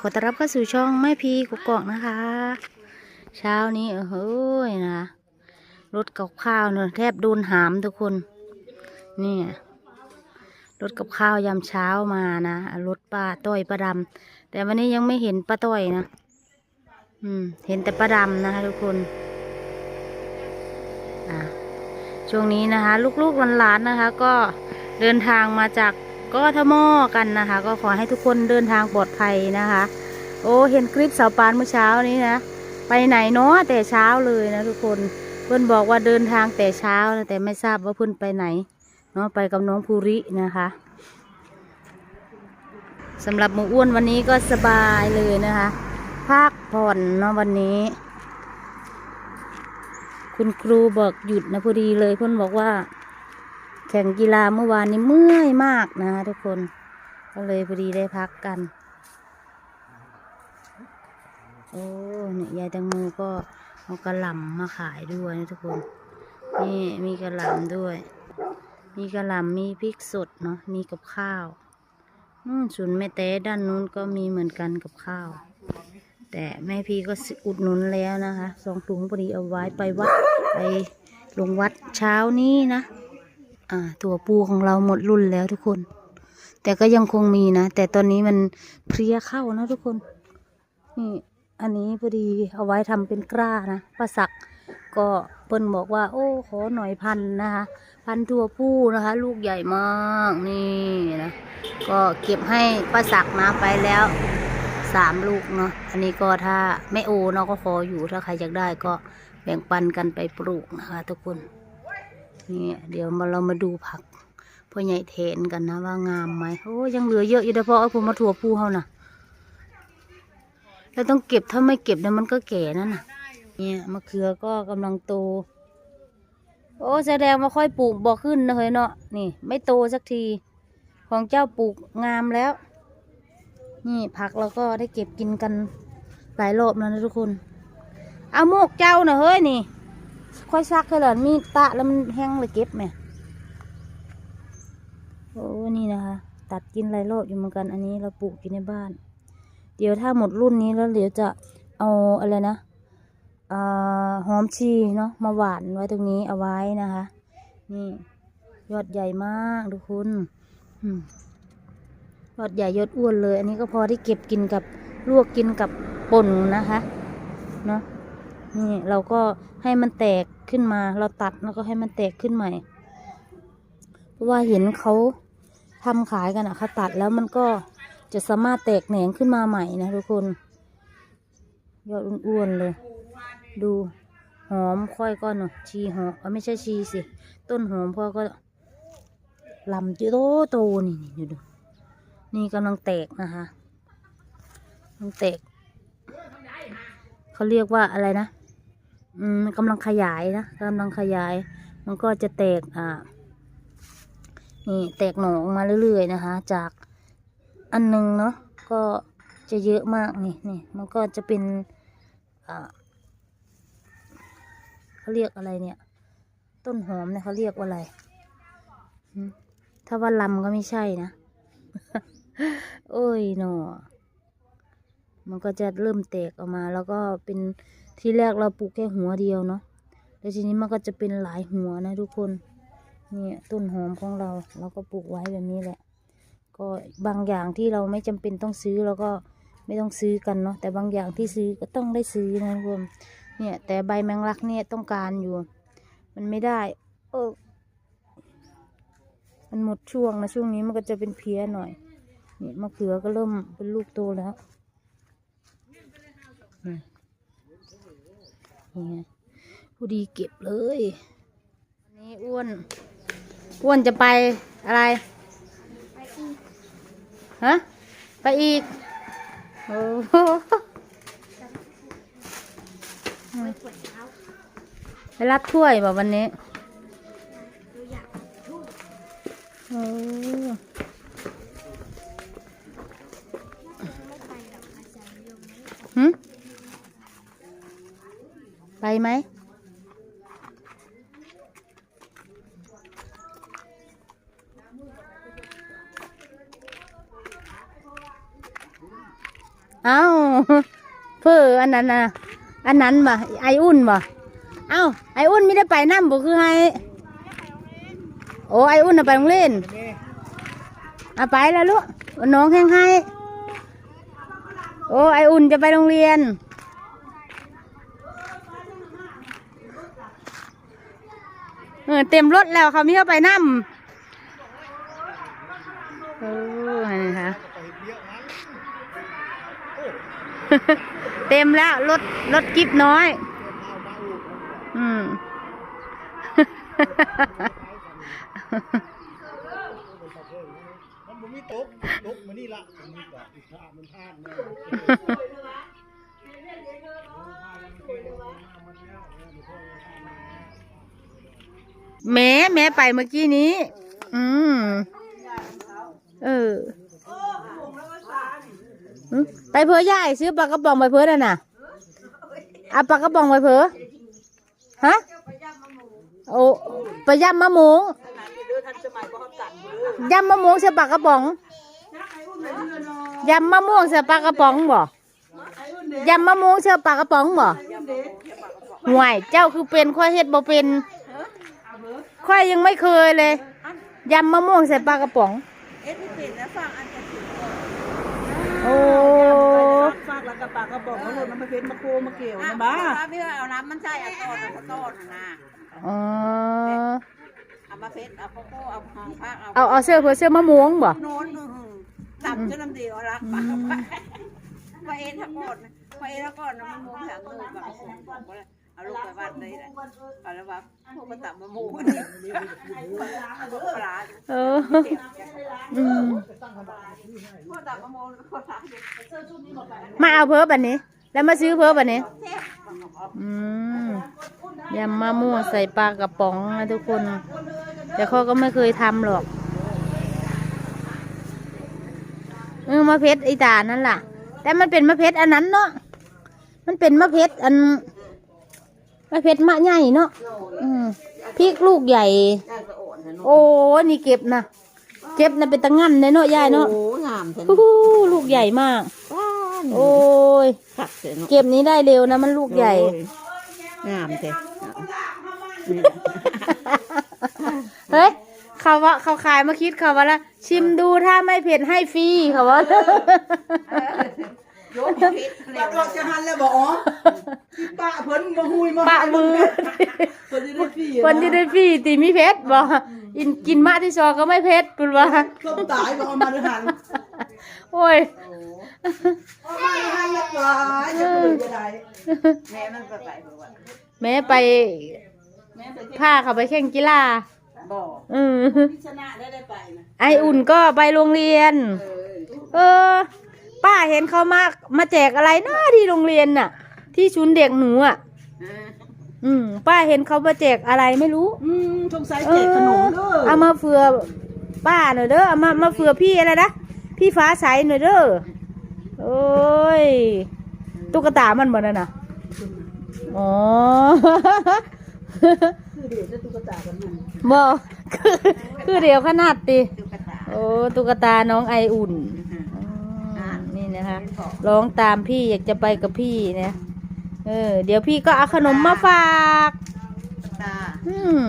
ขอต้อนรับเข้าสู่ช่องแม่พีกุกกอกนะคะ เช้านี้เออเฮ้ยนะรถกับข้าวเนี่ยแทบโดนหามทุกคน นี่รถกับข้าวยามเช้ามานะรถป้าต้อยป้าดำแต่วันนี้ยังไม่เห็นป้าต้อยนะ อืม เห็นแต่ป้าดำนะคะทุกคนอะช่วงนี้นะคะ ลูกๆหลานๆนะคะ ก็เดินทางมาจาก กทมกันนะคะ ก็ขอให้ทุกคนเดินทางปลอดภัยนะคะ โอ้เห็นคลิปสาวปานเมื่อเช้านี้นะ ไปไหนเนาะแต่เช้าเลยนะทุกคนเพื่อนบอกว่าเดินทางแต่เช้านะแต่ไม่ทราบว่าเพื่อนไปไหนเนาะไปกับน้องภูรินะคะสำหรับหมูอ้วนวันนี้ก็สบายเลยนะคะพักผ่อนเนาะวันนี้ คุณครูบอกหยุดนะพอดีเลยเพื่อนบอกว่า แข่งกีฬาเมื่อวานนี้เมื่อยมากนะคะทุกคน ก็เลยพอดีได้พักกัน โอ้เนี่ยยายแตงโมก็เอากระหล่ำมาขายด้วยนะทุกคน นี่มีกระหล่ำด้วย มีกระหล่ำมีพริกสดเนาะ มีกับข้าวนู่นส่วนแม่เต้ด้านนู้นก็มีเหมือนกันกับข้าว แต่แม่พี่ก็อุดหนุนแล้วนะคะ สองถุงพอดีเอาไว้ไปวัดไปลงวัดเช้านี้นะ อ่า ถั่วปูของเราหมดรุ่นแล้วทุกคน แต่ก็ยังคงมีนะ แต่ตอนนี้มันเพลียเข้านะทุกคน นี่ อันนี้พอดีเอาไว้ทำเป็นกล้านะป้าศัก ก็เปิ้นบอกว่า โอ้ขอหน่อยพันนะคะ พันถั่วผู้นะคะ ลูกใหญ่มากนี่นะ ก็เก็บให้ป้าศักนะไปแล้วสามลูกเนาะ อันนี้ก็ถ้าไม่โอเนาะก็ขออยู่ถ้าใครอยากได้ก็แบ่งปันกันไปปลูกนะคะทุกคน นี่เดี๋ยวมาเรามาดูผักพ่อใหญ่เทนกันนะว่างามไหมโอ้ยังเหลือเยอะอยู่เฉพาะเอาผมมาถั่วผู้เขานะเราต้องเก็บถ้าไม่เก็บเนี่ยมันก็แก่นั่นน่ะ เนี่ยมะเขือก็กำลังโต โอ้แสดงว่าค่อยปลูกบ่ขึ้นนะเฮ้ยเนาะนี่ ไม่โตสักที ของเจ้าปลูกงามแล้ว นี่ผักเราก็ได้เก็บกินกันหลายรอบแล้วนะทุกคน เอาโมกเจ้าน่ะเฮ้ยนี่ ค่อยซักให้หลานมีตะแล้วมันแห้งเลยเก็บไหมโอ้นี่นะคะ ตัดกินหลายรอบอยู่เหมือนกัน อันนี้เราปลูกอยู่ในบ้าน เดี๋ยวถ้าหมดรุ่นนี้แล้วเดี๋ยวจะเอาอะไรนะอ่าหอมชีเนาะมาหวานไว้ตรงนี้เอาไว้นะคะ นี่ยอดใหญ่มากทุกคนยอดใหญ่ยอดอ้วนเลย อันนี้ก็พอที่เก็บกินกับลวกกินกับป่นนะคะ เนาะ นี่เราก็ให้มันแตกขึ้นมา เราตัดแล้วก็ให้มันแตกขึ้นใหม่ เพราะว่าเห็นเขาทำขายกันอะเขาตัดแล้วมันก็จะสามารถแตกแหนงขึ้นมาใหม่นะทุกคนยอดอ้วนๆเลย ดูหอมค่อยก็เนาะชีหอมไม่ใช่ชีสิ ต้นหอมพ่อก็ลำโตโตนี่นี่ดูนี่กำลังแตกนะคะกำลังแตกเขาเรียกว่าอะไรนะ อืมกำลังขยายนะกำลังขยาย มันก็จะแตกอ่านี่แตกหนองมาเรื่อยๆนะคะ จากอันหนึงเนาะก็จะเยอะมากนี่นี่มันก็จะเป็นอ่าเขาเรียกอะไรเนี่ย ต้นหอมเนี่ยเขาเรียกว่าอะไรถ้าว่าลำก็ไม่ใช่นะ โอ้ยหนอมันก็จะเริ่มแตกออกมาแล้วก็เป็น ที่แรกเราปลูกแค่หัวเดียวเนาะแล้วทีนี้มันก็จะเป็นหลายหัวนะทุกคนเนี่ยต้นหอมของเราเราก็ปลูกไว้แบบนี้แหละ ก็บางอย่างที่เราไม่จำเป็นต้องซื้อเราก็ไม่ต้องซื้อกันเนาะแต่บางอย่างที่ซื้อก็ต้องได้ซื้อนะทุกคนเนี่ยแต่ใบแมงลักเนี่ยต้องการอยู่ มันไม่ได้ เออมันหมดช่วงนะช่วงนี้มันก็จะเป็นเพี้ยหน่อยเนี่ยมะเขือก็เริ่มเป็นลูกโตแล้วอืม นี่ไงผู้ดีเก็บเลยอันนี้อ้วน อ้วนจะไปอะไร ฮะ ไปอีก โอ้โหไปรับถ้วยแบบวันนี้ ไปไหม เอ้าเพื่ออันนั้นนะอันนั้นบ่ไออุ่นบ่เอ้าไออุ่นไม่ได้ไปน้ำบ่คือให้โอ้ไออุ่นน่ะไปโรงเรียนเอาไปแล้วลูกน้องแห้งให้ โอ้ไออุ่นจะไปโรงเรียน เออเต็มรถแล้วเขามีเข้าไปน้ำโอ้นี่ค่ะเต็มแล้วรถรถกิบน้อย อืมมันบ่มีตกตกมานี่ละมันนี่ก็อีกข้ามันพลาด แม่แม่ไปเมื่อกี้นี้ อืม เออ ไปเพอใหญ่ซื้อปลากระป๋องไปเพอน่ะน่ะเอาปลากระป๋องไปเพอฮะ โอ้ไปย่ำมะม่วงยำมะม่วงใส่ปลากระป๋องยำมะม่วงใส่ปลากระป๋องบ่ยำมะม่วงใส่ปลากระป๋องบ่ห่วยเจ้าคือเป็นข้อเฮ็ดบ่เป็น ข้อยยังไม่เคยเลยยำมะม่วงใส่ปลากระป๋อง เอ็ดไม่เป็นนะฟังอันจะถึงโอ้ฟังแล้วก็ปากกระบอกเขาเลยมันไม่เป็นมะโคมะเกี่ยวนะบ้าพี่เอาน้ำมันใช่เอาต้นเอาต้นนะอ๋อเอามาเพชรเอาโคโค่เอาหอมพักเอาเอาเอาเสื้อเพื่อเสื้อมะม่วงบ่โน้นตับจนน้ำดีเอารักปากไปเอ็นทั้งหมดไปเอ็นทั้งหมดนะมันมุงหางเลยแบบ เอาลูกไปบ้านเลยแหละเอาแล้วว่าพวกมันตับมะม่วงนี่ปลาเอออืมพวกตับมะม่วงพวกตับมาเอาเพิ่อบันนี้ แล้วมาซื้อเพิ่อบันนี้อืมยำมะม่วงใส่ปลากระป๋องนะทุกคน แต่เขาก็ไม่เคยทำหรอกเออมะเพชรไอตานั่นล่ะ แต่มันเป็นมะเพชรอันนั้นเนาะมันเป็นมะเพชรอัน มะเพชรมะใหญ่เนาะอืมพริกลูกใหญ่ โอ้นี่เก็บนะเก็บนะเป็นตะงั้นเลยเนาะยายเนาะโอ้งามจังฮู้ฮู้ลูกใหญ่มาก โอ้ยขักเสียเนาะเก็บนี้ได้เร็วนะมันลูกใหญ่ งามเสียเฮ้ยเขาว่าเขาขายมาคิดเขาว่าละชิมดูถ้าไม่เผ็ดให้ฟรีเขาว่า ยกพิษปากจะหันแล้วบอกอ๋อที่ปะเพิ่นมาหุยมาปะมือเพิ่นจะได้ฟรีคนที่ได้ฟรีตีมีเผ็ดบ่อินกินมากที่ซอก็ไม่เผ็ดปุนว่าส้มตายบอกเอามาด้วยหันโอ้ยเอามาด้วยหันแล้วว่าจะเปิดจะได้แม่มันไปไปบอกว่าแม่ไปแม่ไปพาเขาไปแข่งกีฬาบอกอืมชนะได้ได้ไปนะไออุ่นก็ไปโรงเรียน เออเออ ป้าเห็นเขามามาแจกอะไรนะที่โรงเรียนน่ะ ที่ชุนเด็กหนูอะ อืม ป้าเห็นเขามาแจกอะไรไม่รู้ อืมสงสัยแจกขนมเด้อเอามาเฟือป้าหน่อยเด้อเอามามาเฟือพี่อะไรนะพี่ฟ้าใสหน่อยเด้อโอ้ยตุ๊กตามันบ่นั่นน่ะอ๋อ คือเด็กจะตุ๊กตากันอยู่บ่คือคือเดียวขนาดติตุ๊กตาโอ้ตุ๊กตาน้องไออุ่นอืม นี่นะคะร้องตามพี่อยากจะไปกับพี่นะเออ เดี๋ยวพี่ก็เอาขนมมาฝากตุ๊กตาอืม